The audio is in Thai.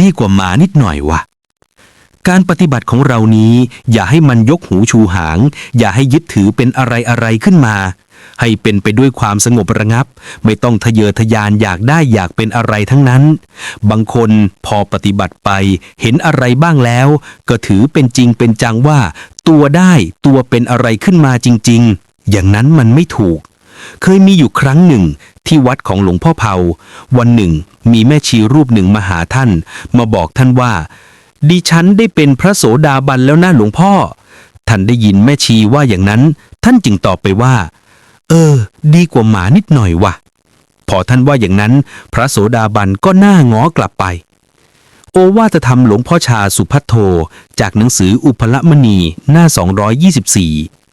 ดีกว่าหมานิดหน่อยวะการปฏิบัติของเรานี้ อย่าให้มันยกหูชูหาง อย่าให้ยึดถือเป็นอะไรอะไรขึ้นมา ให้เป็นไปด้วยความสงบระงับ ไม่ต้องทะเยอทะยานอยากได้อยากเป็นอะไรทั้งนั้น บางคนพอปฏิบัติไปเห็นอะไรบ้างแล้ว ก็ถือเป็นจริงเป็นจังว่า ตัวได้ตัวเป็นอะไรขึ้นมาจริง ๆ อย่างนั้นมันไม่ถูก เคยมีอยู่ครั้งหนึ่ง ที่วัดของหลวงพ่อเผาวันหนึ่ง มีแม่ชีรูปหนึ่งมาหาท่าน มาบอกท่านว่า ดิฉันได้เป็นพระโสดาบันแล้วนะหลวงพ่อ ท่านได้ยินแม่ชีว่าอย่างนั้น ท่านจึงตอบไปว่า เออ ดีกว่าหมานิดหน่อยวะพอท่านว่าอย่างนั้น พระโสดาบันก็หน้างอกลับไป โอวาทธรรมหลวงพ่อชาสุพัทโท จากหนังสืออุพละมณีหน้า 224